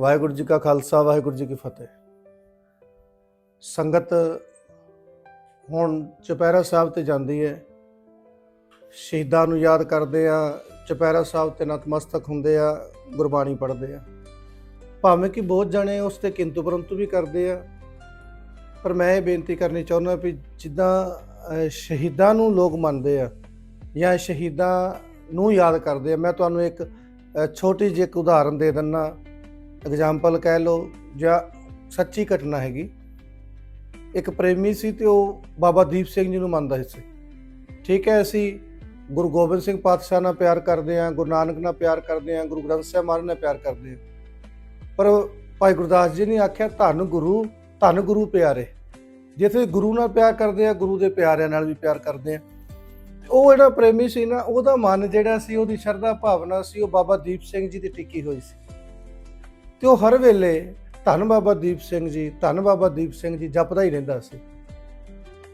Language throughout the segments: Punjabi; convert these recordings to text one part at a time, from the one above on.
ਵਾਹਿਗੁਰੂ ਜੀ ਕਾ ਖਾਲਸਾ, ਵਾਹਿਗੁਰੂ ਜੀ ਕੀ ਫਤਿਹ। ਸੰਗਤ ਹੁਣ ਚੁਪਹਿਰਾ ਸਾਹਿਬ ਤੇ ਜਾਂਦੀ ਹੈ। ਸ਼ਹੀਦਾਂ ਨੂੰ ਯਾਦ ਕਰਦੇ ਆ ਚੁਪਹਿਰਾ ਸਾਹਿਬ ਤੇ ਨਤਮਸਤਕ ਹੁੰਦੇ ਆ ਗੁਰਬਾਣੀ ਪੜ੍ਹਦੇ ਆ ਭਾਵੇਂ ਕਿ ਬਹੁਤ ਜਣੇ ਉਸ ਤੇ ਕਿੰਤੂ ਪਰੰਤੂ ਵੀ ਕਰਦੇ ਆ, ਪਰ ਮੈਂ ਇਹ ਬੇਨਤੀ ਕਰਨੀ ਚਾਹੁੰਦਾ ਵੀ ਜਿੱਦਾਂ ਸ਼ਹੀਦਾਂ ਨੂੰ ਲੋਕ ਮੰਨਦੇ ਆ, ਜਾਂ ਸ਼ਹੀਦਾਂ ਨੂੰ ਯਾਦ ਕਰਦੇ ਆ, ਮੈਂ ਤੁਹਾਨੂੰ ਇੱਕ ਛੋਟੀ ਜਿਹੀ ਇੱਕ ਉਦਾਹਰਨ ਦੇ ਦਿੰਨਾ ਐਗਜ਼ਾਮਪਲ ਕਹਿ ਲਓ ਜਾਂ ਸੱਚੀ ਘਟਨਾ ਹੈਗੀ। ਇੱਕ ਪ੍ਰੇਮੀ ਸੀ ਤੇ ਉਹ ਬਾਬਾ ਦੀਪ ਸਿੰਘ ਜੀ ਨੂੰ ਮੰਨਦਾ ਸੀ। ਠੀਕ ਹੈ, ਅਸੀਂ ਗੁਰੂ ਗੋਬਿੰਦ ਸਿੰਘ ਪਾਤਸ਼ਾਹ ਨਾਲ ਪਿਆਰ ਕਰਦੇ ਹਾਂ, ਗੁਰੂ ਨਾਨਕ ਨਾਲ ਪਿਆਰ ਕਰਦੇ ਹਾਂ, ਗੁਰੂ ਗ੍ਰੰਥ ਸਾਹਿਬ ਮਹਾਰਾਜ ਨਾਲ ਪਿਆਰ ਕਰਦੇ ਹਾਂ। ਪਰ ਭਾਈ ਗੁਰਦਾਸ ਜੀ ਨੇ ਆਖਿਆ, ਧੰਨ ਗੁਰੂ ਧੰਨ ਗੁਰੂ ਪਿਆਰੇ। ਜਿੱਥੇ ਗੁਰੂ ਨਾਲ ਪਿਆਰ ਕਰਦੇ ਆ ਗੁਰੂ ਦੇ ਪਿਆਰਿਆਂ ਨਾਲ ਵੀ ਪਿਆਰ ਕਰਦੇ ਆ ਉਹ ਜਿਹੜਾ ਪ੍ਰੇਮੀ ਸੀ ਨਾ, ਉਹਦਾ ਮਨ ਜਿਹੜਾ ਸੀ, ਉਹਦੀ ਸ਼ਰਧਾ ਭਾਵਨਾ ਸੀ, ਉਹ ਬਾਬਾ ਦੀਪ ਸਿੰਘ ਜੀ ਦੀ ਟਿੱਕੀ ਹੋਈ ਸੀ। ਤੇ ਉਹ ਹਰ ਵੇਲੇ ਧੰਨ ਬਾਬਾ ਦੀਪ ਸਿੰਘ ਜੀ, ਧੰਨ ਬਾਬਾ ਦੀਪ ਸਿੰਘ ਜੀ ਜਪਦਾ ਹੀ ਰਹਿੰਦਾ ਸੀ।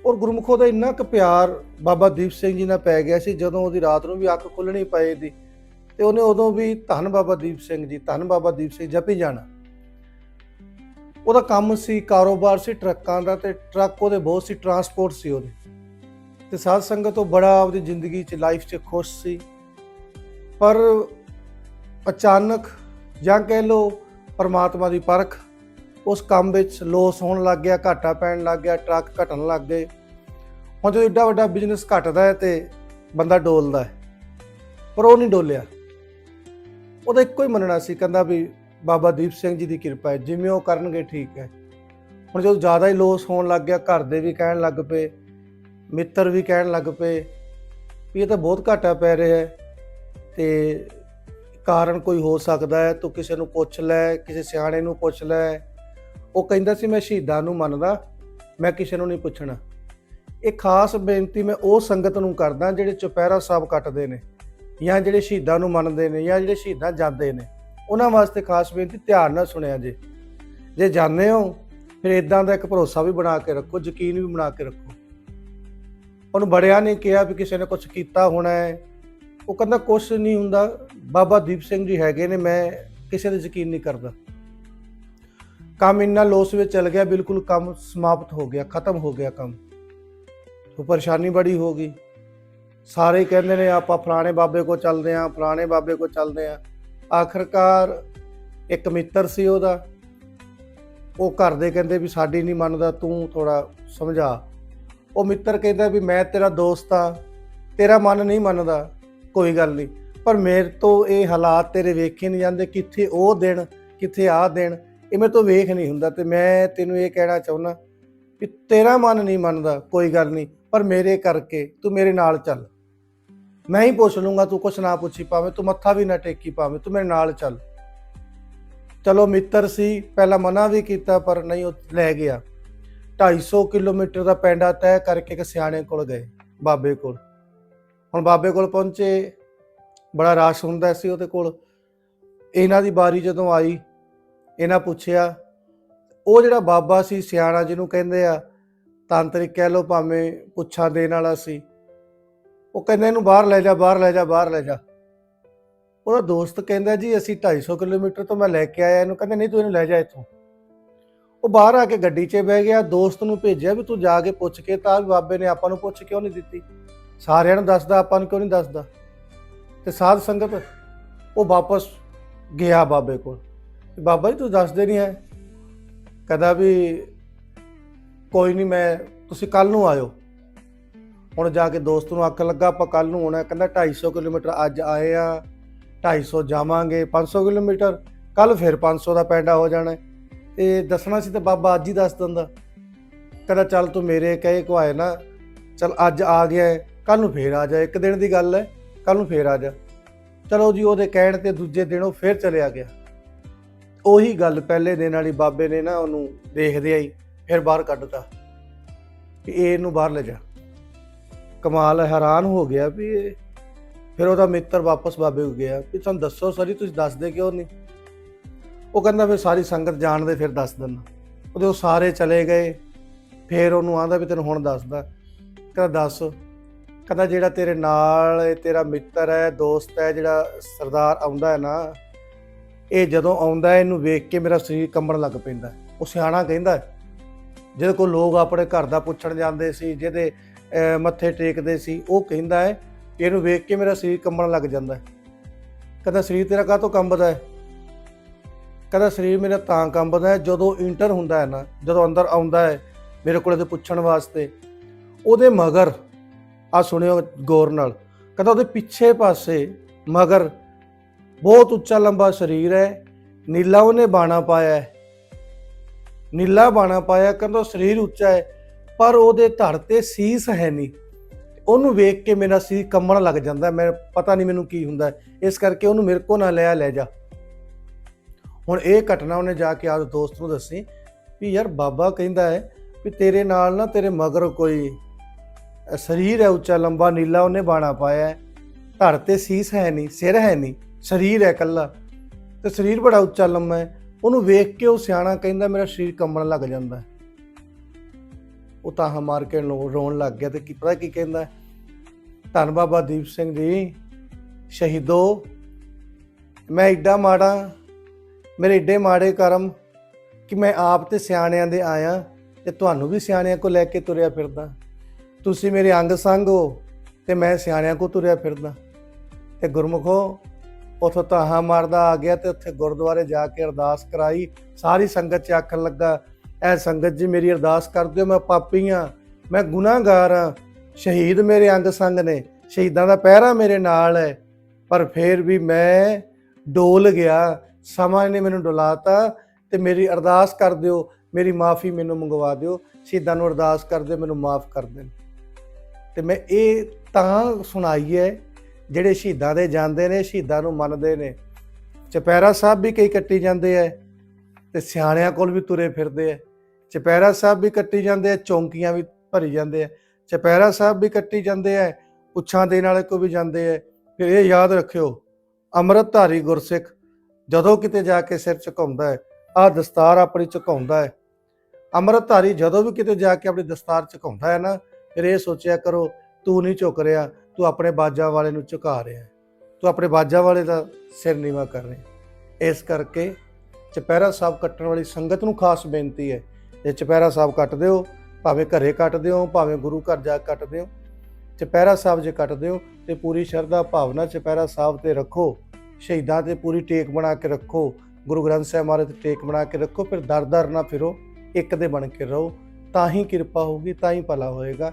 ਔਰ ਗੁਰਮੁਖੋ ਦਾ ਇੰਨਾ ਕੁ ਪਿਆਰ ਬਾਬਾ ਦੀਪ ਸਿੰਘ ਜੀ ਨਾਲ ਪੈ ਗਿਆ ਸੀ, ਜਦੋਂ ਉਹਦੀ ਰਾਤ ਨੂੰ ਵੀ ਅੱਖ ਖੁੱਲਣੀ ਪਏ ਦੀ ਤੇ ਉਹਨੇ ਉਦੋਂ ਵੀ ਧੰਨ ਬਾਬਾ ਦੀਪ ਸਿੰਘ ਜੀ, ਧੰਨ ਬਾਬਾ ਦੀਪ ਸਿੰਘ ਜਪੀ ਜਾਣਾ। ਉਹਦਾ ਕੰਮ ਸੀ ਕਾਰੋਬਾਰ ਸੀ ਟਰੱਕਾਂ ਦਾ ਤੇ ਟਰੱਕ ਉਹਦੇ ਬਹੁਤ ਸੀ, ਟਰਾਂਸਪੋਰਟ ਸੀ ਉਹਦੇ। ਤੇ ਸਾਧ ਸੰਗਤ ਉਹ ਬੜਾ ਆਪਦੀ ਜ਼ਿੰਦਗੀ 'ਚ, ਲਾਈਫ 'ਚ ਖੁਸ਼ ਸੀ। ਪਰ ਅਚਾਨਕ ਜਾਂ ਕਹਿ ਲੋ ਪਰਮਾਤਮਾ ਦੀ ਪਰਖ, ਉਸ ਕੰਮ ਵਿੱਚ ਲੋਸ ਹੋਣ ਲੱਗ ਗਿਆ, ਘਾਟਾ ਪੈਣ ਲੱਗ ਗਿਆ, ਟਰੱਕ ਘਟਣ ਲੱਗ ਗਏ। ਹੁਣ ਜਦੋਂ ਏਡਾ ਵੱਡਾ ਬਿਜ਼ਨਸ ਘਟਦਾ ਹੈ ਤੇ ਬੰਦਾ ਡੋਲਦਾ ਹੈ, ਪਰ ਉਹ ਨਹੀਂ ਡੋਲਿਆ। ਉਹਦਾ ਇੱਕੋ ਹੀ ਮੰਨਣਾ ਸੀ, ਕਹਿੰਦਾ ਵੀ ਬਾਬਾ ਦੀਪ ਸਿੰਘ ਜੀ ਦੀ ਕਿਰਪਾ ਹੈ, ਜਿਵੇਂ ਉਹ ਕਰਨਗੇ ਠੀਕ ਹੈ। ਹੁਣ ਜਦੋਂ ਜ਼ਿਆਦਾ ਹੀ ਲੋਸ ਹੋਣ ਲੱਗ ਗਿਆ, ਘਰ ਦੇ ਵੀ ਕਹਿਣ ਲੱਗ ਪਏ, ਮਿੱਤਰ ਵੀ ਕਹਿਣ ਲੱਗ ਪਏ, ਵੀ ਇਹ ਤਾਂ ਬਹੁਤ ਘਾਟਾ ਪੈ ਰਿਹਾ ਹੈ ਤੇ ਕਾਰਨ ਕੋਈ ਹੋ ਸਕਦਾ ਹੈ, ਤੂੰ ਕਿਸੇ ਨੂੰ ਪੁੱਛ ਲੈ, ਕਿਸੇ ਸਿਆਣੇ ਨੂੰ ਪੁੱਛ ਲੈ। ਉਹ ਕਹਿੰਦਾ ਸੀ, ਮੈਂ ਸ਼ਹੀਦਾਂ ਨੂੰ ਮੰਨਦਾ, ਮੈਂ ਕਿਸੇ ਨੂੰ ਨਹੀਂ ਪੁੱਛਣਾ। ਇਹ ਖਾਸ ਬੇਨਤੀ ਮੈਂ ਉਹ ਸੰਗਤ ਨੂੰ ਕਰਦਾ ਜਿਹੜੇ ਚੁਪਹਿਰਾ ਸਾਹਿਬ ਕੱਟਦੇ ਨੇ, ਜਾਂ ਜਿਹੜੇ ਸ਼ਹੀਦਾਂ ਨੂੰ ਮੰਨਦੇ ਨੇ, ਜਾਂ ਜਿਹੜੇ ਸ਼ਹੀਦਾਂ ਜਾਂਦੇ ਨੇ। ਉਹਨਾਂ ਵਾਸਤੇ ਖਾਸ ਬੇਨਤੀ, ਧਿਆਨ ਨਾਲ ਸੁਣਿਆ ਜੇ। ਜੇ ਜਾਂਦੇ ਹੋ, ਫਿਰ ਇਦਾਂ ਦਾ ਇੱਕ ਭਰੋਸਾ ਵੀ ਬਣਾ ਕੇ ਰੱਖੋ, ਯਕੀਨ ਵੀ ਬਣਾ ਕੇ ਰੱਖੋ। ਉਹਨੂੰ ਬੜਿਆ ਨਹੀਂ ਕਿਹਾ ਵੀ ਕਿਸੇ ਨੇ ਕੁਝ ਕੀਤਾ ਹੋਣਾ ਹੈ ਉਹ ਕਹਿੰਦਾ, ਕੁਛ ਨਹੀਂ ਹੁੰਦਾ। ਬਾਬਾ ਦੀਪ ਸਿੰਘ ਜੀ ਹੈਗੇ ਨੇ, ਮੈਂ ਕਿਸੇ ਤੇ ਯਕੀਨ ਨਹੀਂ ਕਰਦਾ। ਕੰਮ ਇੰਨਾ ਲੋਸ ਵਿੱਚ ਚਲ ਗਿਆ, ਬਿਲਕੁਲ ਕੰਮ ਸਮਾਪਤ ਹੋ ਗਿਆ, ਖਤਮ ਹੋ ਗਿਆ ਕੰਮ। ਉਹ ਪਰੇਸ਼ਾਨੀ ਬੜੀ ਹੋ ਗਈ। ਸਾਰੇ ਕਹਿੰਦੇ ਨੇ, ਆਪਾਂ ਫਲਾਣੇ ਬਾਬੇ ਕੋ ਚੱਲਦੇ ਆਂ ਫਲਾਣੇ ਬਾਬੇ ਕੋ ਚੱਲਦੇ ਆਂ ਆਖਰਕਾਰ ਇੱਕ ਮਿੱਤਰ ਸੀ ਉਹਦਾ। ਉਹ ਘਰ ਦੇ ਕਹਿੰਦੇ ਵੀ, ਸਾਡੀ ਨਹੀਂ ਮੰਨਦਾ, ਤੂੰ ਥੋੜਾ ਸਮਝਾ। ਉਹ ਮਿੱਤਰ ਕਹਿੰਦਾ ਵੀ, ਮੈਂ ਤੇਰਾ ਦੋਸਤ ਆ ਤੇਰਾ ਮਨ ਨਹੀਂ ਮੰਨਦਾ। ਕੋਈ ਗੱਲ ਨਹੀਂ। ਪਰ ਮੇਰੇ ਤੋਂ ਇਹ ਹਾਲਾਤ ਤੇਰੇ ਵੇਖੇ ਨਹੀਂ ਜਾਂਦੇ ਕਿੱਥੇ ਉਹ ਦਿਨ, ਕਿੱਥੇ ਆ ਦਿਨ, ਇਹ ਮੇਰੇ ਤੋਂ ਵੇਖ ਨਹੀਂ ਹੁੰਦਾ ਤੇ ਮੈਂ ਤੈਨੂੰ ਇਹ ਕਹਿਣਾ ਚਾਹੁੰਦਾ ਵੀ ਤੇਰਾ ਮਨ ਨਹੀਂ ਮੰਨਦਾ, ਕੋਈ ਗੱਲ ਨਹੀਂ, ਪਰ ਮੇਰੇ ਕਰਕੇ ਤੂੰ ਮੇਰੇ ਨਾਲ ਚੱਲ। ਮੈਂ ਹੀ ਪੁੱਛ ਲੂੰਗਾ, ਤੂੰ ਕੁਛ ਨਾ ਪੁੱਛੀ ਪਾਵੇਂ ਤੂੰ ਮੱਥਾ ਵੀ ਨਾ ਟੇਕੀ ਪਾਵੇਂ ਤੂੰ ਮੇਰੇ ਨਾਲ ਚੱਲ। ਚਲੋ ਮਿੱਤਰ ਸੀ, ਪਹਿਲਾਂ ਮਨਾ ਵੀ ਕੀਤਾ, ਪਰ ਨਹੀਂ, ਉਹ ਲੈ ਗਿਆ। 250 ਕਿਲੋਮੀਟਰ ਦਾ ਪੈਂਡਾ ਤੈਅ ਕਰਕੇ ਇੱਕ ਸਿਆਣੇ ਕੋਲ ਗਏ, ਬਾਬੇ ਕੋਲ। ਹੁਣ ਬਾਬੇ ਕੋਲ ਪਹੁੰਚੇ, ਬੜਾ ਰਸ਼ ਹੁੰਦਾ ਸੀ ਉਹਦੇ ਕੋਲ। ਇਹਨਾਂ ਦੀ ਬਾਰੀ ਜਦੋਂ ਆਈ, ਇਹਨਾਂ ਪੁੱਛਿਆ, ਉਹ ਜਿਹੜਾ ਬਾਬਾ ਸੀ ਸਿਆਣਾ ਜਿਹਨੂੰ ਕਹਿੰਦੇ ਆ, ਤਾਂਤਰਿਕ ਕਹਿ ਲੋ ਭਾਵੇਂ ਪੁੱਛਾਂ ਦੇਣ ਵਾਲਾ ਸੀ, ਉਹ ਕਹਿੰਦਾ ਇਹਨੂੰ ਬਾਹਰ ਲੈ ਜਾ, ਬਾਹਰ ਲੈ ਜਾ, ਬਾਹਰ ਲੈ ਜਾ। ਉਹਦਾ ਦੋਸਤ ਕਹਿੰਦਾ, ਜੀ ਅਸੀਂ 250 ਕਿਲੋਮੀਟਰ ਤੋਂ ਮੈਂ ਲੈ ਕੇ ਆਇਆ ਇਹਨੂੰ। ਕਹਿੰਦੇ, ਨਹੀਂ ਤੂੰ ਇਹਨੂੰ ਲੈ ਜਾ ਇੱਥੋਂ। ਉਹ ਬਾਹਰ ਆ ਕੇ ਗੱਡੀ 'ਚ ਬਹਿ ਗਿਆ, ਦੋਸਤ ਨੂੰ ਭੇਜਿਆ ਵੀ ਤੂੰ ਜਾ ਕੇ ਪੁੱਛ ਕੇ, ਤਾਂ ਵੀ ਬਾਬੇ ਨੇ ਆਪਾਂ ਨੂੰ ਪੁੱਛ ਕਿਉਂ ਨਹੀਂ ਦਿੱਤੀ। ਸਾਰਿਆਂ ਨੂੰ ਦੱਸਦਾ, ਆਪਾਂ ਨੂੰ ਕਿਉਂ ਨਹੀਂ ਦੱਸਦਾ? ਤੇ ਸਾਧ ਸੰਗਤ, ਉਹ ਵਾਪਸ ਗਿਆ ਬਾਬੇ ਕੋਲ। ਬਾਬਾ ਜੀ, ਤੂੰ ਦੱਸਦੇ ਨਹੀਂ ਹੈ? ਕਦਾ ਵੀ, ਕੋਈ ਨਹੀਂ, ਮੈਂ, ਤੁਸੀਂ ਕੱਲ ਨੂੰ ਆਇਓ। ਹੁਣ ਜਾ ਕੇ ਦੋਸਤ ਨੂੰ ਆਖਣ ਲੱਗਾ, ਆਪਾਂ ਕੱਲ ਨੂੰ ਆਉਣਾ ਕਹਿੰਦਾ 250 ਕਿਲੋਮੀਟਰ ਅੱਜ ਆਏ ਆ 250 ਜਾਵਾਂਗੇ 500 ਕਿਲੋਮੀਟਰ। ਕੱਲ ਫਿਰ 500 ਦਾ ਪੈਂਡਾ ਹੋ ਜਾਣਾ ਹੈ। ਦੱਸਣਾ ਸੀ ਤਾਂ ਬਾਬਾ ਅੱਜ ਹੀ ਦੱਸ ਦਿੰਦਾ। ਕਹਿੰਦਾ, ਚੱਲ ਤੂੰ ਮੇਰੇ ਕਹੇ ਕੋ ਆਏ ਨਾ, ਚੱਲ ਅੱਜ ਆ ਗਿਆ ਕੱਲ ਨੂੰ ਫੇਰ ਆ ਜਾ, ਇੱਕ ਦਿਨ ਦੀ ਗੱਲ ਹੈ ਕੱਲ ਨੂੰ ਫੇਰ ਆ ਜਾ। ਚਲੋ ਜੀ, ਉਹਦੇ ਕਹਿਣ ਤੇ ਦੂਜੇ ਦਿਨ ਉਹ ਫੇਰ ਚਲਿਆ ਗਿਆ। ਉਹੀ ਗੱਲ ਪਹਿਲੇ ਦਿਨ ਵਾਲੀ ਬਾਬੇ ਨੇ ਨਾ ਉਹਨੂੰ ਦੇਖਦੇ ਆਈ, ਫਿਰ ਬਾਹਰ ਕੱਢਤਾ ਕਿ ਇਹ ਇਹਨੂੰ ਬਾਹਰ ਲੈ ਜਾ। ਕਮਾਲ ਹੈਰਾਨ ਹੋ ਗਿਆ ਵੀ ਇਹ। ਫਿਰ ਉਹਦਾ ਮਿੱਤਰ ਵਾਪਸ ਬਾਬੇ ਕੋ ਗਿਆ ਵੀ ਤੁਹਾਨੂੰ ਦੱਸੋ ਸਰੀ, ਤੁਸੀਂ ਦੱਸਦੇ ਕਿਉਂ ਨਹੀਂ? ਉਹ ਕਹਿੰਦਾ, ਫਿਰ ਸਾਰੀ ਸੰਗਤ ਜਾਣਦੇ, ਫਿਰ ਦੱਸ ਦਿੰਦਾ। ਉਹਦੇ ਉਹ ਸਾਰੇ ਚਲੇ ਗਏ। ਫਿਰ ਉਹਨੂੰ ਆਂਦਾ ਵੀ ਤੈਨੂੰ ਹੁਣ ਦੱਸਦਾ। ਕਹਿੰਦਾ, ਦੱਸ ਕਹਿੰਦਾ ਜਿਹੜਾ ਤੇਰੇ ਨਾਲ ਇਹ ਤੇਰਾ ਮਿੱਤਰ ਹੈ ਦੋਸਤ ਹੈ ਜਿਹੜਾ ਸਰਦਾਰ ਆਉਂਦਾ ਹੈ ਨਾ ਇਹ ਜਦੋਂ ਆਉਂਦਾ ਹੈ ਇਹਨੂੰ ਵੇਖ ਕੇ ਮੇਰਾ ਸਰੀਰ ਕੰਬਣ ਲੱਗ ਪੈਂਦਾ ਹੈ। ਉਹ ਸਿਆਣਾ ਕਹਿੰਦਾ ਹੈ। ਜਿਹਦੇ ਕੋਲ ਲੋਕ ਆਪਣੇ ਘਰ ਦਾ ਪੁੱਛਣ ਜਾਂਦੇ ਸੀ ਜਿਹਦੇ ਅਹ, ਮੱਥੇ ਟੇਕਦੇ ਸੀ ਉਹ ਕਹਿੰਦਾ ਹੈ ਕਿ ਇਹਨੂੰ ਵੇਖ ਕੇ ਮੇਰਾ ਸਰੀਰ ਕੰਬਣ ਲੱਗ ਜਾਂਦਾ ਹੈ ਕਹਿੰਦਾ ਸਰੀਰ ਤੇਰਾ ਕਾਹ ਤੋਂ ਕੰਬਦਾ ਹੈ ਕਹਿੰਦਾ ਸਰੀਰ ਮੇਰਾ ਤਾਂ ਕੰਬਦਾ ਹੈ ਜਦੋਂ ਇੰਟਰ ਹੁੰਦਾ ਹੈ ਨਾ ਜਦੋਂ ਅੰਦਰ ਆਉਂਦਾ ਹੈ ਮੇਰੇ ਕੋਲ ਇਹਦੇ ਪੁੱਛਣ ਵਾਸਤੇ ਉਹਦੇ ਮਗਰ ਆ ਸੁਣਿਓ ਗੌਰ ਨਾਲ। ਕਹਿੰਦਾ ਉਹਦੇ ਪਿੱਛੇ ਪਾਸੇ ਮਗਰ ਬਹੁਤ ਉੱਚਾ ਲੰਬਾ ਸਰੀਰ ਹੈ। ਨੀਲਾ ਉਹਨੇ ਬਾਣਾ ਪਾਇਆ ਹੈ। ਨੀਲਾ ਬਾਣਾ ਪਾਇਆ, ਕਹਿੰਦਾ ਉਹ ਸਰੀਰ ਉੱਚਾ ਹੈ, ਪਰ ਉਹਦੇ ਧੜ ਤੇ ਸੀਸ ਹੈ ਨਹੀਂ। ਉਹਨੂੰ ਵੇਖ ਕੇ ਮੇਰਾ ਸਰੀਰ ਕੰਮਣ ਲੱਗ ਜਾਂਦਾ। ਮੈਂ ਪਤਾ ਨਹੀਂ ਮੈਨੂੰ ਕੀ ਹੁੰਦਾ ਇਸ ਕਰਕੇ ਉਹਨੂੰ ਮੇਰੇ ਕੋ ਨਾ ਲਿਆ ਲੈ ਜਾ। ਹੁਣ ਇਹ ਘਟਨਾ ਉਹਨੇ ਜਾ ਕੇ ਆਪ ਦੋਸਤ ਨੂੰ ਦੱਸੀ ਵੀ ਯਾਰ ਬਾਬਾ ਕਹਿੰਦਾ ਹੈ ਵੀ ਤੇਰੇ ਨਾਲ ਨਾ ਤੇਰੇ ਮਗਰ ਕੋਈ ਸਰੀਰ ਹੈ ਉੱਚਾ, ਲੰਬਾ, ਨੀਲਾ, ਉਹਨੇ ਬਾਣਾ ਪਾਇਆ ਹੈ। ਧੜ ਤੇ ਸੀਸ ਹੈ ਨਹੀਂ, ਸਿਰ ਹੈ ਨਹੀਂ, ਸਰੀਰ ਹੈ ਇਕੱਲਾ। ਤੇ ਸਰੀਰ ਬੜਾ ਉੱਚਾ, ਲੰਮਾ ਹੈ। ਉਹਨੂੰ ਵੇਖ ਕੇ ਉਹ ਸਿਆਣਾ ਕਹਿੰਦਾ, ਮੇਰਾ ਸਰੀਰ ਕੰਬਣ ਲੱਗ ਜਾਂਦਾ ਉਹ ਤਾਂ ਮਾਰ ਕੇ ਰੋ- ਰੋਣ ਲੱਗ ਗਿਆ ਤੇ ਕੀ ਪਤਾ ਕੀ ਕਹਿੰਦਾ ਧੰਨ ਬਾਬਾ ਦੀਪ ਸਿੰਘ ਜੀ, ਸ਼ਹੀਦੋ, ਮੈਂ ਐਡਾ ਮਾੜਾ, ਮੇਰੇ ਏਡੇ ਮਾੜੇ ਕਰਮ ਕਿ ਮੈਂ ਆਪ ਤੇ ਸਿਆਣਿਆਂ ਦੇ ਆਇਆ ਤੇ ਤੁਹਾਨੂੰ ਵੀ ਸਿਆਣਿਆਂ ਕੋ ਲੈ ਕੇ ਤੁਰਿਆ ਫਿਰਦਾ। ਤੁਸੀਂ ਮੇਰੇ ਅੰਗ ਸੰਗ ਹੋ ਤੇ ਮੈਂ ਸਿਆਣਿਆਂ ਕੋ ਤੁਰਿਆ ਫਿਰਦਾ। ਤੇ ਗੁਰਮੁਖੋ, ਉਥੋਂ ਤਾਹਾ ਮਾਰਦਾ ਆ ਗਿਆ ਤੇ ਉੱਥੇ ਗੁਰਦੁਆਰੇ ਜਾ ਕੇ ਅਰਦਾਸ ਕਰਾਈ। ਸਾਰੀ ਸੰਗਤ ਚ ਆਖਣ ਲੱਗਾ, ਐ ਸੰਗਤ ਜੀ, ਮੇਰੀ ਅਰਦਾਸ ਕਰ ਦਿਓ, ਮੈਂ ਪਾਪੀ ਆ, ਮੈਂ ਗੁਨਾਹਗਾਰ ਆ। ਸ਼ਹੀਦ ਮੇਰੇ ਅੰਗ ਸੰਗ ਨੇ, ਸ਼ਹੀਦਾਂ ਦਾ ਪਹਿਰਾ ਮੇਰੇ ਨਾਲ ਹੈ। ਪਰ ਫੇਰ ਵੀ ਮੈਂ ਡੋਲ ਗਿਆ, ਸਮਾਂ ਨੇ ਮੈਨੂੰ ਡੁਲਾਤਾ ਤੇ ਮੇਰੀ ਅਰਦਾਸ ਕਰ ਦਿਓ, ਮੇਰੀ ਮਾਫੀ ਮੈਨੂੰ ਮੰਗਵਾ ਦਿਓ। ਸ਼ਹੀਦਾਂ ਨੂੰ ਅਰਦਾਸ ਕਰ ਦਿਓ, ਮੈਨੂੰ ਮਾਫ ਕਰ ਦੇਣ। ਤੇ ਮੈਂ ਇਹ ਤਾਂ ਸੁਣਾਈ ਹੈ, ਜਿਹੜੇ ਸ਼ਹੀਦਾਂ ਦੇ ਜਾਂਦੇ ਨੇ, ਸ਼ਹੀਦਾਂ ਨੂੰ ਮੰਨਦੇ ਨੇ। ਚਪੈਰਾ ਸਾਹਿਬ ਵੀ ਕਈ ਕੱਟੀ ਜਾਂਦੇ ਐ, ਤੇ ਸਿਆਣਿਆਂ ਕੋਲ ਵੀ ਤੁਰੇ ਫਿਰਦੇ ਐ। ਚਪੈਰਾ ਸਾਹਿਬ ਵੀ ਕੱਟੀ ਜਾਂਦੇ ਐ, ਚੌਂਕੀਆਂ ਵੀ ਭਰੀ ਜਾਂਦੇ ਐ। ਚਪੈਰਾ ਸਾਹਿਬ ਵੀ ਕੱਟੀ ਜਾਂਦੇ ਐ, ਪੁੱਛਾਂ ਦੇਣ ਵਾਲੇ ਕੋ ਵੀ ਜਾਂਦੇ ਐ। ਫਿਰ ਇਹ ਯਾਦ ਰੱਖਿਓ, ਅੰਮ੍ਰਿਤਧਾਰੀ ਗੁਰਸਿੱਖ ਜਦੋਂ ਕਿਤੇ ਜਾ ਕੇ ਸਿਰ ਝੁਕਾਉਂਦਾ ਹੈ ਆਹ ਦਸਤਾਰ ਆਪਣੀ ਝੁਕਾਉਂਦਾ ਹੈ ਅੰਮ੍ਰਿਤਧਾਰੀ ਜਦੋਂ ਵੀ ਕਿਤੇ ਜਾ ਕੇ ਆਪਣੀ ਦਸਤਾਰ ਝੁਕਾਉਂਦਾ ਹੈ ਨਾ ਫਿਰ ਇਹ ਸੋਚਿਆ ਕਰੋ, ਤੂੰ ਨਹੀਂ ਝੁਕ ਰਿਹਾ, ਤੂੰ ਆਪਣੇ ਬਾਜਾ ਵਾਲੇ ਨੂੰ ਝੁਕਾ ਰਿਹਾ ਤੂੰ ਆਪਣੇ ਬਾਜਾ ਵਾਲੇ ਦਾ ਸਿਰ ਨੀਵਾ ਕਰ ਰਿਹਾ ਇਸ ਕਰਕੇ ਚਪੈਰਾ ਸਾਹਿਬ ਕੱਟਣ ਵਾਲੀ ਸੰਗਤ ਨੂੰ ਖਾਸ ਬੇਨਤੀ ਹੈ, ਜੇ ਚਪੈਰਾ ਸਾਹਿਬ ਕੱਟਦੇ ਹੋ, ਭਾਵੇਂ ਘਰੇ ਕੱਟਦੇ ਹੋ, ਭਾਵੇਂ ਗੁਰੂ ਘਰ ਜਾ ਕੇ ਕੱਟਦੇ ਹੋ ਚਪੈਰਾ ਸਾਹਿਬ ਜੇ ਕੱਟਦੇ ਹੋ, ਤੇ ਪੂਰੀ ਸ਼ਰਧਾ ਭਾਵਨਾ ਚਪੈਰਾ ਸਾਹਿਬ ਤੇ ਰੱਖੋ, ਸ਼ਹੀਦਾਂ ਤੇ ਪੂਰੀ ਟੇਕ ਬਣਾ ਕੇ ਰੱਖੋ, ਗੁਰੂ ਗ੍ਰੰਥ ਸਾਹਿਬ ਮਹਾਰਾਜ ਤੇ ਟੇਕ ਬਣਾ ਕੇ ਰੱਖੋ, ਫਿਰ ਦਰ ਦਰ ਨਾ ਫਿਰੋ, ਇੱਕ ਦੇ ਬਣ ਕੇ ਰਹੋ, ਤਾਂ ਹੀ ਕਿਰਪਾ ਹੋਊਗੀ, ਤਾਂ ਹੀ ਭਲਾ ਹੋਏਗਾ।